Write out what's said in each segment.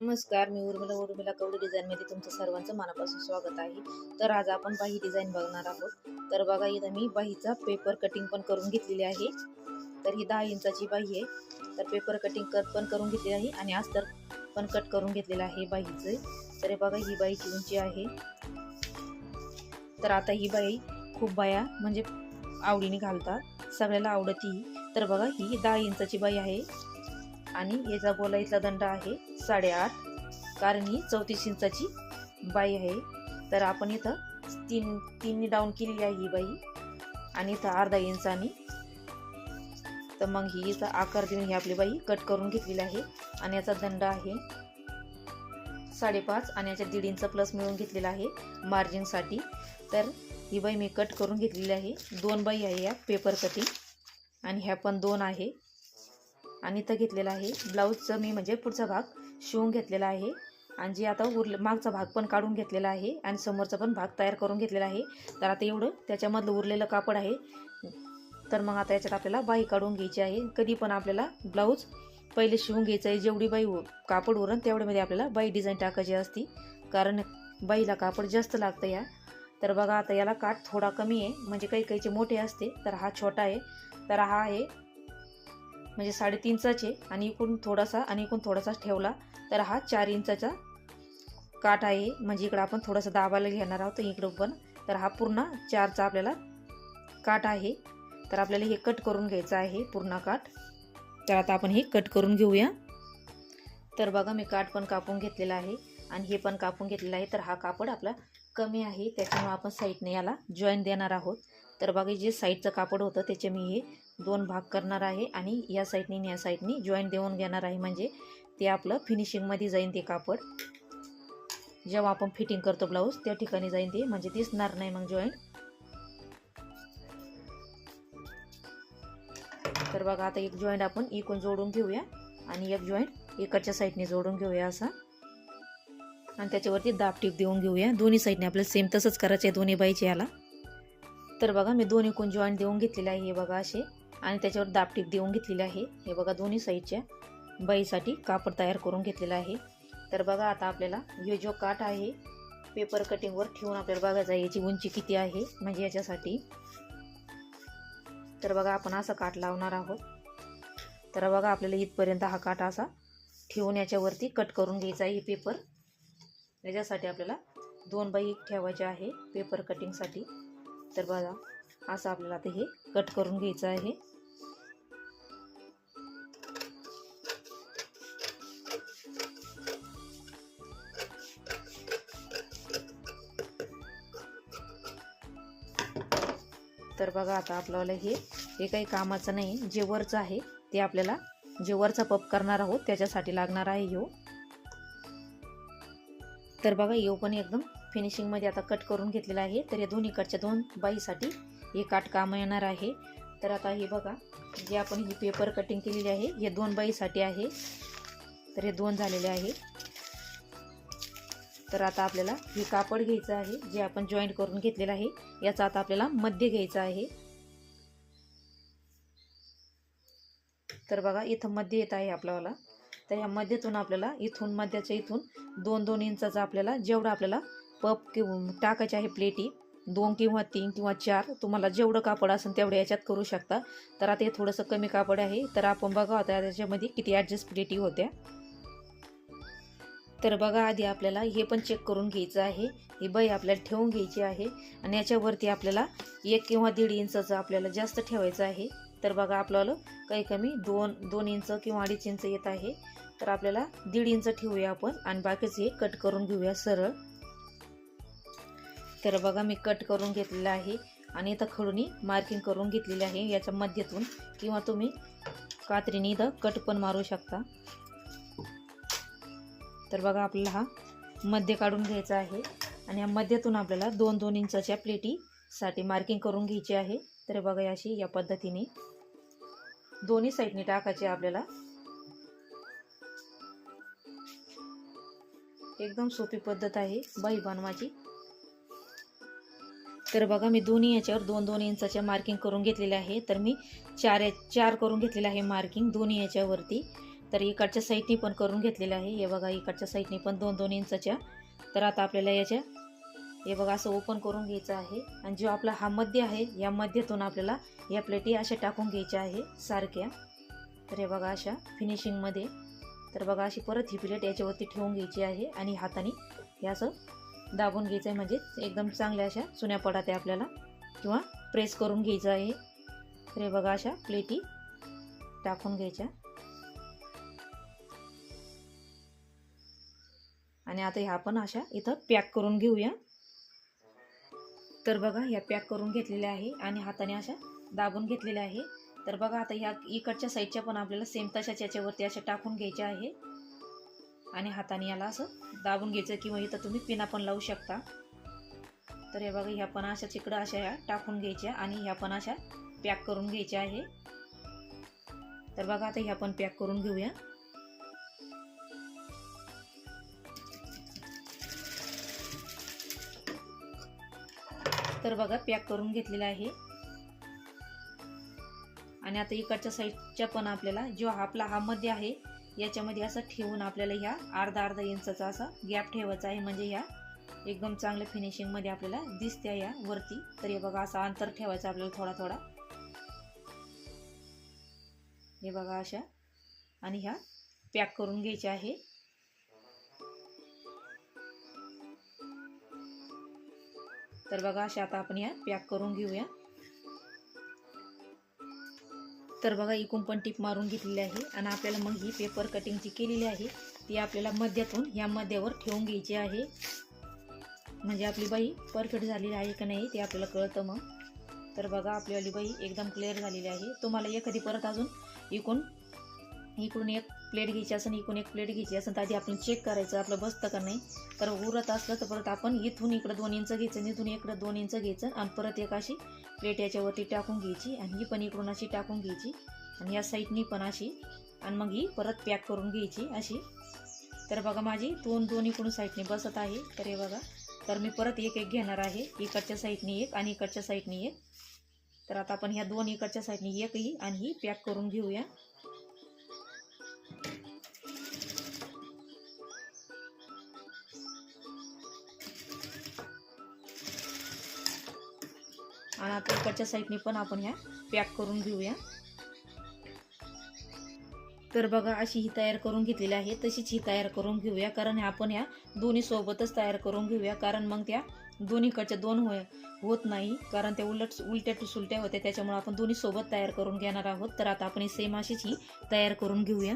नमस्कार मी उर्मिला. उर्मिला कवडी डिझाईनमध्ये तुमचं सर्वांचं मनापासून स्वागत आहे. तर आज आपण बाही डिझाईन बघणार आहोत. तर बघा इथं मी बाहीचा पेपर कटिंग पण करून घेतलेली आहे. तर ही दहा इंचाची बाही आहे. तर पेपर कटिंग कट पण करून घेतली आहे आणि अस्तर पण कट करून घेतलेलं आहे बाहीचे. तर हे बघा ही बाईची उंची आहे? तर आता ही बाई खूप बाया म्हणजे आवडीने घालतात. सगळ्याला आवडती. तर बघा ही दहा इंचाची बाई आहे. आणि याचा गोलाईतला दंड आहे साडेआठ. कारण ही चौतीस इंचाची बाई आहे. तर आपण इथं तीन तीननी डाऊन केलेली आहे ही बाई. आणि इथं अर्धा इंचानी तर मग ही इथं आकार देऊन ही आपली बाई कट करून घेतलेली आहे. आणि याचा दंड आहे साडेपाच आणि याच्या दीड इंच प्लस मिळून घेतलेला आहे मार्जिनसाठी तर ही बाई मी कट करून घेतलेली आहे. दोन बाई आहे या पेपर कटिंग आणि ह्या पण दोन आहे. आणि इथं घेतलेला आहे. ब्लाऊजचं मी म्हणजे पुढचा भाग शिवून घेतलेला आहे. आणि जे आता उरल मागचा भाग पण काढून घेतलेला आहे आणि समोरचा पण भाग तयार करून घेतलेला आहे. तर आता एवढं त्याच्यामधलं उरलेलं कापड आहे. तर मग आता याच्यात आपल्याला बाई काढून घ्यायची आहे. कधी पण आपल्याला ब्लाऊज पहिले शिवून घ्यायचं आहे. जेवढी बाई उ- कापड उरण तेवढ्यामध्ये आपल्याला बाई डिझाईन टाकायची असती. कारण बाईला कापड जास्त लागतं या. तर बघा आता याला काठ थोडा कमी आहे. म्हणजे काही काहीचे मोठे असते तर हा छोटा आहे. तर हा आहे म्हणजे साडेतीनचाच आहे. आणि इकडून थोडासा आणि इकडून थोडासा ठेवला तर हा चार इंचाचा काठ आहे. म्हणजे इकडं आपण थोडंसं दाबायला घेणार आहोत इकडं पण. तर हा पूर्ण चारचा आपल्याला काठ आहे. तर आपल्याला हे कट करून घ्यायचं आहे पूर्ण काठ. तर आता आपण हे कट करून घेऊया. तर बघा मी काठ पण कापून घेतलेला आहे. आणि हे पण कापून घेतलेलं आहे. तर हा कापड आपला कमी आहे. त्याच्यामुळे आपण साईडने याला जॉईन देणार आहोत. तर बघा जे साईडचं कापड होतं त्याचे मी हे दोन भाग करणार आहे आणि या साईडने आणि या साईडने जॉईंट देऊन घेणार आहे. म्हणजे ते आपलं फिनिशिंगमध्ये जाईन ते कापड. जेव्हा आपण फिटिंग करतो ब्लाऊज त्या ठिकाणी जाईन ते. म्हणजे दिसणार नाही मग जॉईंट तर बघा आता एक जॉईंट आपण इकून जोडून घेऊया आणि एक जॉईंट इकडच्या साईडने जोडून घेऊया असा. आणि त्याच्यावरती दाब टीप देऊन घेऊया. दोन्ही साईडने आपल्याला सेम तसंच करायचं आहे दोन्ही बाईचे याला. तर बघा मी दोन्ही कोण जॉईंट देऊन घेतलेले आहे. हे बघा असे. आणि त्याच्यावर दाबटीप देऊन घेतलेली आहे. हे बघा दोन्ही साईजच्या बाईसाठी कापड तयार करून घेतलेलं आहे. तर बघा आता आपल्याला हे जो काठ आहे पेपर कटिंगवर ठेवून आपल्याला बघायचं आहे याची उंची किती आहे? म्हणजे याच्यासाठी. तर बघा आपण असं काठ लावणार आहोत. तर बघा आपल्याला इथपर्यंत हा काठ असा ठेवून याच्यावरती कट करून घ्यायचा आहे हे पेपर याच्यासाठी आपल्याला दोन बाई ठेवायचे आहे पेपर कटिंगसाठी तर बघा असं आपल्याला आता हे कट करून घ्यायचं आहे. तर बघा आता आपल्याला हे हे काही कामाचं नाही. जे वरचं आहे ते आपल्याला जे वरचा पप करणार आहोत त्याच्यासाठी लागणार आहे यो तर बघा यो पण एकदम फिनिशिंगमध्ये आता कट करून घेतलेला आहे. तर या दोन्हीकडच्या दोन बाईसाठी हे काट काम येणार आहे. तर आता हे बघा जे आपण ही पेपर कटिंग केलेली आहे हे दोन बाईसाठी आहे. तर हे दोन झालेले आहे. तर आता आपल्याला हे कापड घ्यायचं आहे जे आपण जॉईंट करून घेतलेलं आहे. याचा आता आपल्याला मध्य घ्यायचं आहे. तर बघा इथं मध्य येत आहे आपल्याला. तर ह्या मध्येतून आपल्याला इथून मध्याच्या इथून दोन दोन इंचाचा आपल्याला जेवढा आपल्याला पप किंवा टाकायचे आहे प्लेटी दोन किंवा तीन किंवा चार तुम्हाला जेवढं कापड असेल तेवढं याच्यात करू शकता. तर आता हे थोडंसं कमी कापड आहे. तर आपण बघा होता त्याच्यामध्ये किती ॲडजस्ट प्लेटी होत्या. तर बघा आधी आपल्याला हे पण चेक करून घ्यायचं आहे. ही बाई आपल्याला ठेवून घ्यायची आहे. आणि याच्यावरती आपल्याला एक किंवा दीड इंचाचं आपल्याला जास्त ठेवायचं आहे. तर बघा आपल्याला काही कमी दोन दोन इंच किंवा अडीच इंच येत आहे. तर आपल्याला दीड इंच ठेवूया आपण आणि बाकीचे हे कट करून घेऊया सरळ. तर बघा मी कट करून घेतलेलं आहे. आणि इथं खडूनी मार्किंग करून घेतलेली आहे. याच्या मध्येतून किंवा तुम्ही कात्रीने इथं कट पण मारू शकता. तर बघा आपल्याला हा मध्य काढून घ्यायचा आहे. आणि या मध्यातून आपल्याला दोन दोन इंचाच्या प्लेटीसाठी मार्किंग करून घ्यायची आहे. तर बघा या अशी या पद्धतीने दोन्ही साईडने टाकायचे आपल्याला. एकदम सोपी पद्धत आहे बाई बनवाची तर बघा मी दोन्ही याच्यावर दोन दोन इंचाच्या मार्किंग करून घेतलेले आहे. तर मी चार चार करून घेतलेलं आहे मार्किंग दोन्ही याच्यावरती. तर इकडच्या साईडनी पण करून घेतलेलं आहे. हे बघा इकडच्या साईडनी पण दोन दोन इंचच्या. तर आता आपल्याला याच्या हे बघा असं ओपन करून घ्यायचं आहे. आणि जो आपला हा मध्य आहे या मध्यातून आपल्याला या प्लेटी अशा टाकून घ्यायच्या आहे सारख्या. तर हे बघा अशा फिनिशिंगमध्ये तर बघा अशी परत ही प्लेट याच्यावरती ठेवून घ्यायची आहे आणि हाताने हे असं दाबून घ्यायचं आहे म्हणजे एकदम चांगल्या अशा सुन्या पडत आहे आपल्याला. किंवा प्रेस करून घ्यायचं आहे. तर हे बघा अशा प्लेटी टाकून घ्यायच्या. आणि आता ह्या आपण अशा इथं पॅक करून घेऊया. तर बघा ह्या पॅक करून घेतलेल्या आहे आणि हाताने अशा दाबून घेतलेल्या आहे. तर बघा आता ह्या इकडच्या साईडच्या पण आपल्याला सेम तशाच याच्यावरती अशा टाकून घ्यायच्या आहे. आणि हाताने याला असं दाबून घ्यायचं किंवा इथं तुम्ही पिना पण लावू शकता. तर हे बघा ह्या पण अशा चिकडं अशा ह्या टाकून घ्यायच्या आणि ह्या पण अशा पॅक करून घ्यायच्या आहे. तर बघा आता ह्या पण पॅक करून घेऊया. तर बघा पॅक करून घेतलेला आहे. आणि आता इकडच्या साईडच्या पण आपल्याला जो हा आपला हा मध्य आहे याच्यामध्ये असं ठेवून आपल्याला ह्या अर्धा अर्धा इंचाचा असा गॅप ठेवायचा आहे. म्हणजे ह्या एकदम चांगल्या फिनिशिंगमध्ये आपल्याला दिसत्या या वरती. तर हे बघा असा अंतर ठेवायचा आपल्याला थोडा थोडा. हे बघा अशा. आणि ह्या पॅक करून घ्यायच्या आहे. तर बघा अशा आता आपण या पॅक करून घेऊया. तर बघा इकून पण टीप मारून घेतलेली आहे. आणि आपल्याला मग ही पेपर कटिंग जी केलेली आहे ती आपल्याला मध्यातून ह्या मध्यावर ठेवून घ्यायची आहे. म्हणजे आपली बाई परफेक्ट झालेली आहे का नाही ते आपल्याला कळतं मग. तर बघा आपली बाई एकदम क्लिअर झालेली आहे. तुम्हाला एखादी परत अजून इकून इकडून एक प्लेट घ्यायची असेल इकडून एक प्लेट घ्यायची असेल तर आधी आपण चेक करायचं आपलं बसतं का नाही. तर उरत असलं तर परत आपण इथून इकडं दोन इंच घ्यायचं आणि इथून इकडं दोन इंच घ्यायचं आणि परत एक अशी प्लेट याच्यावरती टाकून घ्यायची आणि ही पण इकडून अशी टाकून घ्यायची आणि या साईडनी पण अशी आणि मग ही परत पॅक करून घ्यायची अशी. तर बघा माझी दोन दोन इकडून साईडने बसत आहे. तर हे बघा. तर मी परत एक एक घेणार आहे. इकडच्या साईडनी एक आणि इकडच्या साईडनी एक. तर आता आपण ह्या दोन इकडच्या साईडनी एकही आणि ही पॅक करून घेऊया. आणि आता इकडच्या साईडने पण आपण ह्या पॅक करून घेऊया. तर बघा अशी ही तयार करून घेतलेली आहे. तशीच ही तयार करून घेऊया कारण आपण ह्या दोन्ही सोबतच तयार करून घेऊया कारण मग त्या दोन्हीकडच्या दोन होय होत नाही कारण त्या उलट उलट्या टुसुलट्या होत्या त्याच्यामुळे आपण दोन्ही सोबत तयार करून घेणार आहोत. तर आता आपण सेम अशीच ही तयार करून घेऊया.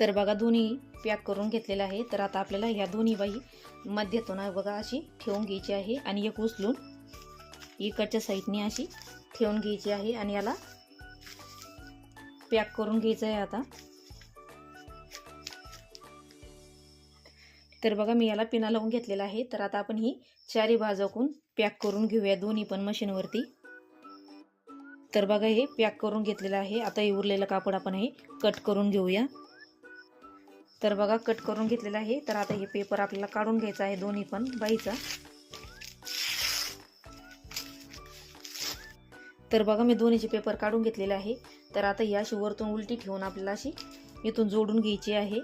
तर बघा दोन्ही पॅक करून घेतलेलं आहे. तर आता आपल्याला ह्या दोन्ही बाई मध्यातून बघा अशी ठेवून घ्यायची आहे आणि एक उचलून इकडच्या साईडने अशी ठेवून घ्यायची आहे आणि याला पॅक करून घ्यायचं आहे आता. तर बघा मी याला पिना लावून घेतलेला आहे. तर आता आपण ही चारी बाजूकून पॅक करून घेऊया दोन्ही पण मशीनवरती तर बघा हे पॅक करून घेतलेलं आहे. आता हे उरलेलं कापड आपण हे कट करून घेऊया. तर बघा कट करून घेतलेलं आहे. तर आता हे पेपर आपल्याला काढून घ्यायचा आहे दोन्ही पण बाईचा. तर बघा मी दोन्हीचे पेपर काढून घेतलेले आहे. तर आता ही अशी वरतून उलटी ठेवून आपल्याला अशी इथून जोडून घ्यायची आहे.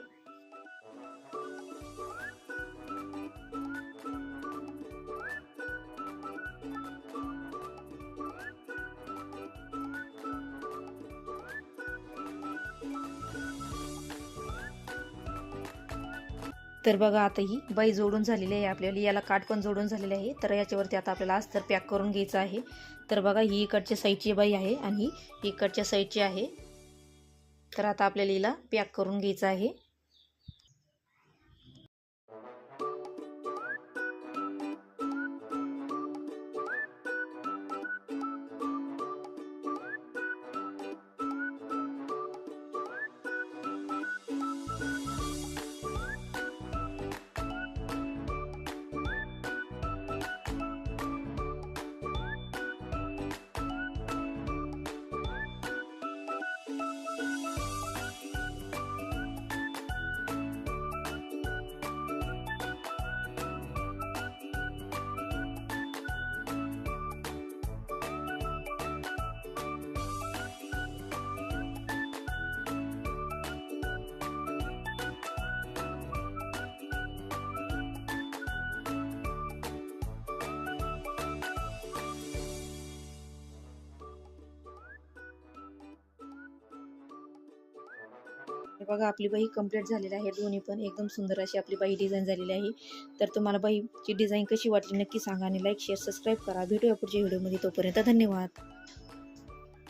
तर बघा आता ही बाई जोडून झालेली आहे आपल्याला. याला काठ पण जोडून झालेले आहे. तर याच्यावरती आता आपल्याला अस्तर पॅक करून घ्यायचं आहे. तर बघा ही इकडच्या साईडची बाई आहे आणि ही इकडच्या साईडची आहे. तर आता आपल्याला हिला पॅक करून घ्यायचं आहे. बघा आपली बाई कंप्लीट झालेली आहे. दोन्ही पण एकदम सुंदर अशी आपली बाई डिझाईन झालेली आहे. तर तुम्हाला बाईची डिझाईन कशी वाटली नक्की सांगा आणि लाईक शेअर सबस्क्राईब करा. भेटूया पुढच्या व्हिडिओमध्ये तोपर्यंत धन्यवाद.